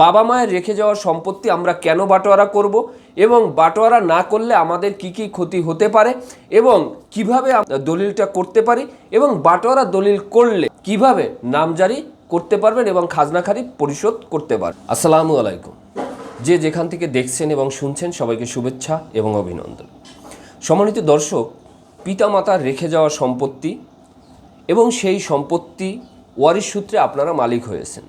বাবা মায়ের রেখে যাওয়া সম্পত্তি আমরা কেন বাটোয়ারা করব এবং বাটোয়ারা না করলে আমাদের কি কি ক্ষতি হতে পারে এবং কীভাবে দলিলটা করতে পারি এবং বাটোয়ারা দলিল করলে কীভাবে নামজারি করতে পারবেন এবং খাজনা খারিজ পরিশোধ করতে পারবেন আসসালামু আলাইকুম। যে যেখান থেকে দেখছেন এবং শুনছেন সবাইকে শুভেচ্ছা এবং অভিনন্দন। সম্মানিত দর্শক, পিতামাতার রেখে যাওয়া সম্পত্তি এবং সেই সম্পত্তি ওয়ারিশ সূত্রে আপনারা মালিক হয়েছেন।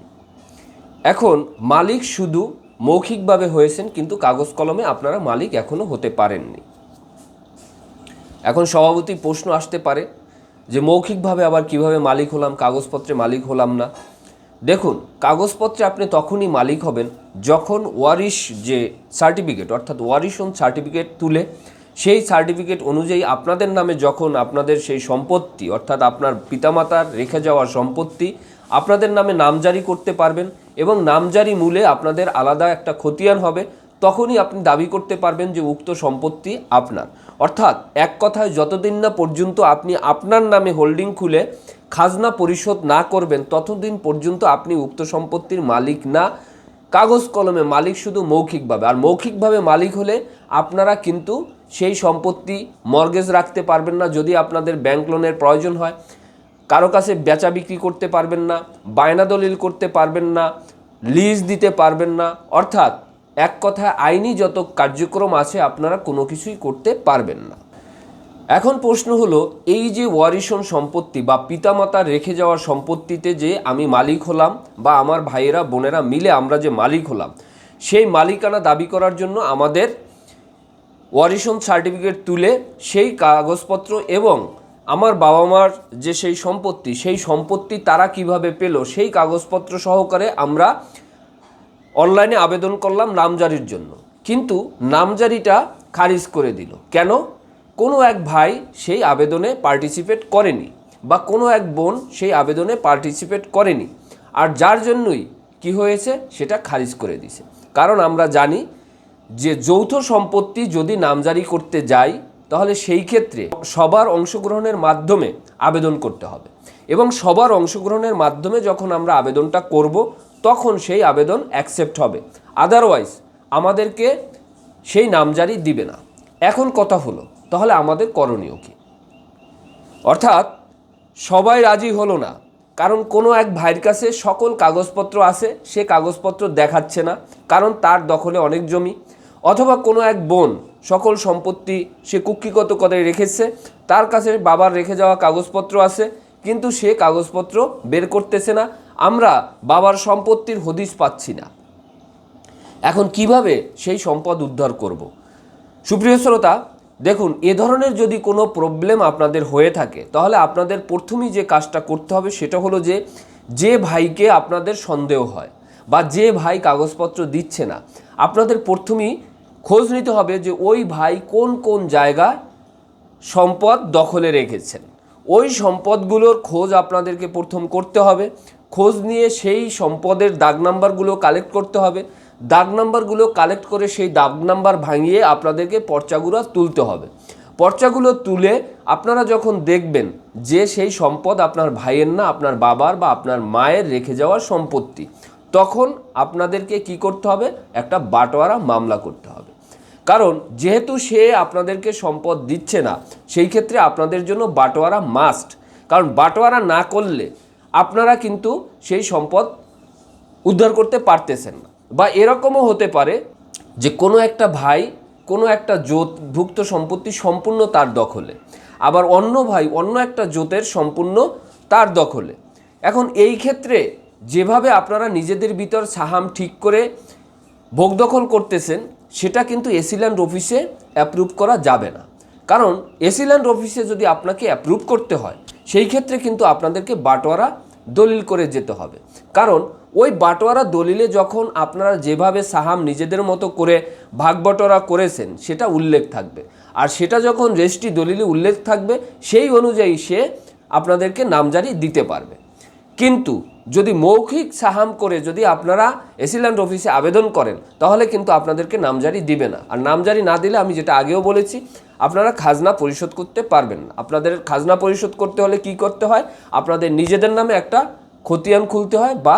এখন মালিক শুধু মৌখিকভাবে হয়েছেন, কিন্তু কাগজ কলমে আপনারা মালিক এখনও হতে পারেননি। এখন সভাপতি প্রশ্ন আসতে পারে যে মৌখিকভাবে আবার কীভাবে মালিক হলাম, কাগজপত্রে মালিক হলাম না। দেখুন, কাগজপত্রে আপনি তখনই মালিক হবেন যখন ওয়ারিশ যে সার্টিফিকেট, অর্থাৎ ওয়ারিশন সার্টিফিকেট তুলে, সেই সার্টিফিকেট অনুযায়ী আপনাদের নামে যখন আপনাদের সেই সম্পত্তি, অর্থাৎ আপনার পিতামাতার রেখে যাওয়া সম্পত্তি আপনাদের নামে নামজারি করতে পারবেন এবং নামজারি মূলে আপনাদের আলাদা একটা খতিয়ান হবে, তখনই আপনি দাবি করতে পারবেন যে উক্ত সম্পত্তি আপনার। অর্থাৎ এক কথায় যতদিন না পর্যন্ত আপনি আপনার নামে হোল্ডিং খুলে খাজনা পরিশোধ না করবেন, ততদিন পর্যন্ত আপনি উক্ত সম্পত্তির মালিক না। কাগজ কলমে মালিক শুধু মৌখিকভাবে, আর মৌখিকভাবে মালিক হলে আপনারা কিন্তু সেই সম্পত্তি মর্গেজ রাখতে পারবেন না যদি আপনাদের ব্যাংক লোনের প্রয়োজন হয়। কারও কাছে বেচা বিক্রি করতে পারবেন না, বায়না দলিল করতে পারবেন না, লিজ দিতে পারবেন না, অর্থাৎ এক কথায় আইনি যত কার্যক্রম আছে আপনারা কোনো কিছুই করতে পারবেন না। এখন প্রশ্ন হলো, এই যে ওয়ারিশন সম্পত্তি বা পিতামাতার রেখে যাওয়া সম্পত্তিতে যে আমি মালিক হলাম বা আমার ভাইয়েরা, বোনেরা মিলে আমরা যে মালিক হলাম, সেই মালিকানা দাবি করার জন্য আমাদের ওয়ারিশন সার্টিফিকেট তুলে সেই কাগজপত্র এবং আমার বাবা মার যে সেই সম্পত্তি সেই সম্পত্তি তারা কীভাবে পেল, সেই কাগজপত্র সহকারে আমরা অনলাইনে আবেদন করলাম নামজারির জন্য। কিন্তু নামজারিটা খারিজ করে দিল। কেন? কোনো এক ভাই সেই আবেদনে পার্টিসিপেট করেনি বা কোনো এক বোন সেই আবেদনে পার্টিসিপেট করেনি। আর যার জন্যই কি হয়েছে সেটা খারিজ করে দিছে। কারণ আমরা জানি যে যৌথ সম্পত্তি যদি নামজারি করতে যাই তাহলে সেই ক্ষেত্রে সবার অংশগ্রহণের মাধ্যমে আবেদন করতে হবে। এবং সবার অংশগ্রহণের মাধ্যমে যখন আমরা আবেদনটা করব, তখন সেই আবেদন অ্যাকসেপ্ট হবে। আদারওয়াইজ আমাদেরকে সেই নামজারি দিবে না। এখন কথা হলো, তাহলে আমাদের করণীয় কী? অর্থাৎ, সবাই রাজি হলো না, কারণ কোনো এক ভাইয়ের কাছে সকল কাগজপত্র আছে, সে কাগজপত্র দেখাচ্ছে না, কারণ তার দখলে অনেক জমি। অথবা কোনো এক বোন সকল সম্পত্তি সে কুক্ষিগত করে রেখেছে। তার কাছে বাবার রেখে যাওয়া কাগজপত্র আছে, কিন্তু সে কাগজপত্র বের করতেছে না। আমরা বাবার সম্পত্তির হদিশ পাচ্ছি না। এখন কীভাবে সেই সম্পদ উদ্ধার করব? সুপ্রিয় শ্রোতা, দেখুন, এ ধরনের যদি কোনো প্রবলেম আপনাদের হয়ে থাকে, তাহলে আপনাদের প্রথমেই যে কাজটা করতে হবে সেটা হলো যে যে ভাইকে আপনাদের সন্দেহ হয় বা যে ভাই কাগজপত্র দিচ্ছে না, আপনাদের প্রথমেই খোঁজ নিতে হবে যে ওই ভাই কোন কোন জায়গায় সম্পদ দখলে রেখেছেন। ওই সম্পদগুলোর খোঁজ আপনাদেরকে প্রথম করতে হবে। খোঁজ নিয়ে সেই সম্পদের দাগ নাম্বারগুলো কালেক্ট করতে হবে। দাগ নাম্বারগুলো কালেক্ট করে সেই দাগ নাম্বার ভাঙিয়ে আপনাদেরকে পর্চাগুলো তুলতে হবে। পর্চাগুলো তুলে আপনারা যখন দেখবেন যে সেই সম্পদ আপনার ভাইয়ের না, আপনার বাবার বা আপনার মায়ের রেখে যাওয়া সম্পত্তি, তখন আপনাদেরকে কি করতে হবে? একটা বাটোয়ারা মামলা করতে হবে। কারণ যেহেতু সে আপনাদেরকে সম্পদ দিচ্ছে না, সেই ক্ষেত্রে আপনাদের জন্য বাটোয়ারা মাস্ট কারণ বাটোয়ারা না করলে আপনারা কিন্তু সেই সম্পদ উদ্ধার করতে পারতেছেন না। বা এরকমও হতে পারে যে কোনো একটা ভাই, কোনো একটা জোটভুক্ত সম্পত্তি সম্পূর্ণ তার দখলে। আবার অন্য ভাই, অন্য একটা জোতের সম্পূর্ণ তার দখলে। এখন এই ক্ষেত্রে যেভাবে আপনারা নিজেদের ভিতর সাহাম ঠিক করে ভোগ দখল করতেছেন সেটা কিন্তু এসিল্যান্ড অফিসে অ্যাপ্রুভ করা যাবে না। কারণ এসিল্যান্ড অফিসে যদি আপনাকে অ্যাপ্রুভ করতে হয়, সেই ক্ষেত্রে কিন্তু আপনাদেরকে বাটোয়ারা দলিল করে যেতে হবে। কারণ ওই বাটোয়ারা দলিলে যখন আপনারা যেভাবে সাহাম নিজেদের মতো করে ভাগ বটোয়ারা করেছেন, সেটা উল্লেখ থাকবে। আর সেটা যখন রেজিস্ট্রি দলিলে উল্লেখ থাকবে, সেই অনুযায়ী সে আপনাদেরকে নামজারি দিতে পারবে। কিন্তু যদি মৌখিক সাহাম করে যদি আপনারা এসিল্যান্ড অফিসে আবেদন করেন, তাহলে কিন্তু আপনাদেরকে নামজারি দিবে না। আর নামজারি না দিলে আমি যেটা আগেও বলেছি, আপনারা খাজনা পরিশোধ করতে পারবেন আপনাদের খাজনা পরিশোধ করতে হলে কি করতে হয়? আপনাদের নিজেদের নামে একটা খতিয়ান খুলতে হয় বা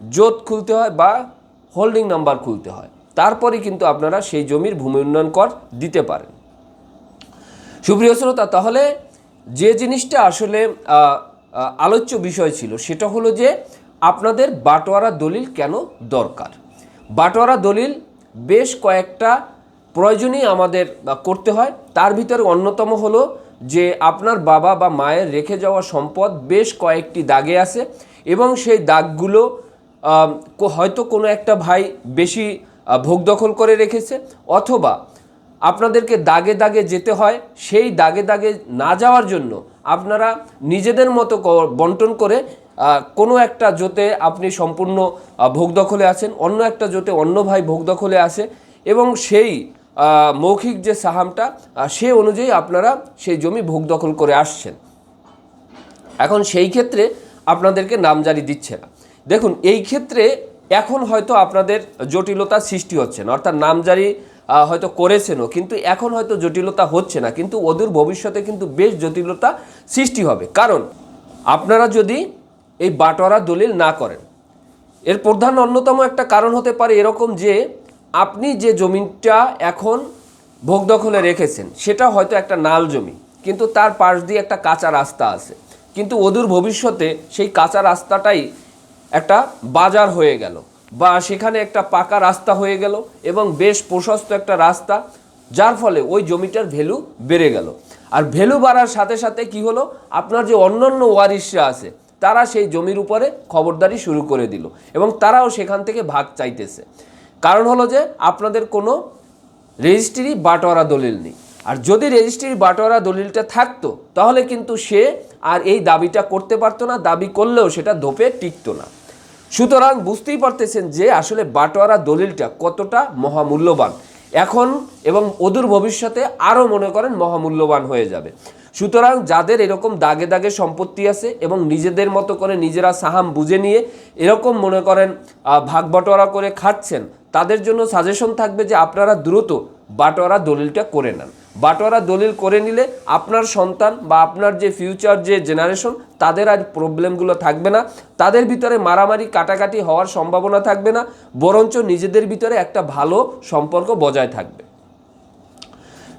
জোত খুলতে হয় বা হোল্ডিং নাম্বার খুলতে হয়। তারপরে কিন্তু আপনারা সেই জমির ভূমি উন্নয়ন কর দিতে পারেন। সুপ্রিয় শ্রোতা, তাহলে যে জিনিসটা আসলে আলোচ্য বিষয় ছিল, সেটা হলো যে আপনাদের বাটোয়ারা দলিল কেন দরকার? বাটোয়ারা দলিল বেশ কয়েকটা প্রয়োজনই আমাদের করতে হয়। তার ভিতরে অন্যতম হলো যে আপনার বাবা বা মায়ের রেখে যাওয়া সম্পদ বেশ কয়েকটি দাগে আছে এবং সেই দাগগুলো হয়তো কোনো একটা ভাই বেশি ভোগ দখল করে রেখেছে অথবা আপনাদেরকে দাগে দাগে যেতে হয়। সেই দাগে দাগে না যাওয়ার জন্য আপনারা নিজেদের মতো বন্টন করে কোনো একটা জোতে আপনি সম্পূর্ণ ভোগ দখলে আছেন, অন্য একটা জোতে অন্য ভাই ভোগ দখলে আছে এবং সেই মৌখিক যে সাহামটা সে অনুযায়ী আপনারা সেই জমি ভোগ দখল করে আসছেন। এখন সেই ক্ষেত্রে আপনাদেরকে নামজারি দিচ্ছে না। দেখুন, এই ক্ষেত্রে এখন হয়তো আপনাদের জটিলতা সৃষ্টি হচ্ছে না, অর্থাৎ নামজারি হয়তো করেছেনও, কিন্তু এখন হয়তো জটিলতা হচ্ছে না, কিন্তু ওদের ভবিষ্যতে কিন্তু বেশ জটিলতা সৃষ্টি হবে। কারণ আপনারা যদি এই বাটোয়ারা দলিল না করেন, এর প্রধান অন্যতম একটা কারণ হতে পারে এরকম যে, আপনি যে জমিটা এখন ভোগ দখলে রেখেছেন, সেটা হয়তো একটা নাল জমি, কিন্তু তার পাশ দিয়ে একটা কাঁচা রাস্তা আছে। কিন্তু অদূর ভবিষ্যতে সেই কাঁচা রাস্তাটাই একটা বাজার হয়ে গেল। বা সেখানে একটা পাকা রাস্তা হয়ে গেল এবং বেশ প্রশস্ত একটা রাস্তা, যার ফলে ওই জমিটার ভ্যালু বেড়ে গেল। আর ভ্যালু বাড়ার সাথে সাথে কি হলো? আপনার যে অন্যান্য ওয়ারিশরা আছে, তারা সেই জমির উপরে খবরদারি শুরু করে দিল এবং তারাও সেখান থেকে ভাগ চাইতেছে। কারণ হলো যে, আপনাদের কোনো রেজিস্ট্রি বাটোয়ারা দলিল নেই। আর যদি রেজিস্ট্রি বাটোয়ারা দলিলটা থাকতো, তাহলে কিন্তু সে আর এই দাবিটা করতে পারতো না, দাবি করলেও সেটা ধোপে টিকতো না। সুতরাং বুঝতেই পারতেছেন যে আসলে বাটোয়ারা দলিলটা কতটা মহামূল্যবান। এখন এবং অদূর ভবিষ্যতে আরও মনে করেন মহামূল্যবান হয়ে যাবে। সুতরাং যাদের এরকম দাগে দাগে সম্পত্তি আছে এবং নিজেদের মতো করে নিজেরা সাহাম বুঝে নিয়ে এরকম মনে করেন ভাগ বাটোয়ারা করে খাচ্ছেন তাদের জন্য সাজেশন থাকবে যে আপনারা দ্রুত বাটোয়ারা দলিলটা করে নেন। বাটোয়ারা দলিল করে নিলে আপনার সন্তান বা আপনার যে ফিউচার যে জেনারেশন তাদের আর প্রবলেমগুলো থাকবে না। তাদের ভিতরে মারামারি, কাটাকাটি হওয়ার সম্ভাবনা থাকবে না। বরঞ্চ নিজেদের ভিতরে একটা ভালো সম্পর্ক বজায় থাকবে।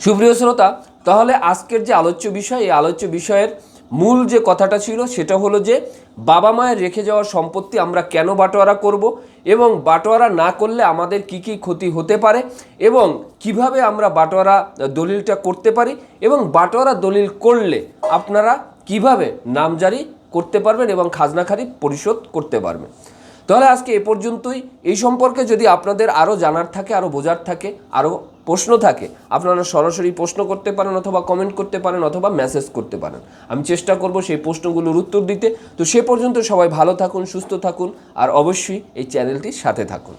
সুপ্রিয় শ্রোতা, তাহলে আজকের যে আলোচ্য বিষয়, এই আলোচ্য বিষয়ের মূল যে কথাটা ছিল, সেটা হলো যে বাবা মায়ের রেখে যাওয়া সম্পত্তি আমরা কেন বাটোয়ারা করব? এবং বাটোয়ারা না করলে আমাদের কি কি ক্ষতি হতে পারে এবং কীভাবে আমরা বাটোয়ারা দলিলটা করতে পারি এবং বাটোয়ারা দলিল করলে আপনারা কীভাবে নামজারি করতে পারবেন এবং খাজনা খারিজ পরিশোধ করতে পারবেন? তাহলে আজকে এ পর্যন্তই। এই সম্পর্কে যদি আপনাদের আরও জানার থাকে, আরও বোঝার থাকে, আরও প্রশ্ন থাকে, আপনারা সরাসরি প্রশ্ন করতে পারেন অথবা কমেন্ট করতে পারেন অথবা মেসেজ করতে পারেন। আমি চেষ্টা করব সেই প্রশ্নগুলোর উত্তর দিতে। তো সে পর্যন্ত সবাই ভালো থাকুন, সুস্থ থাকুন, আর অবশ্যই এই চ্যানেলটির সাথে থাকুন।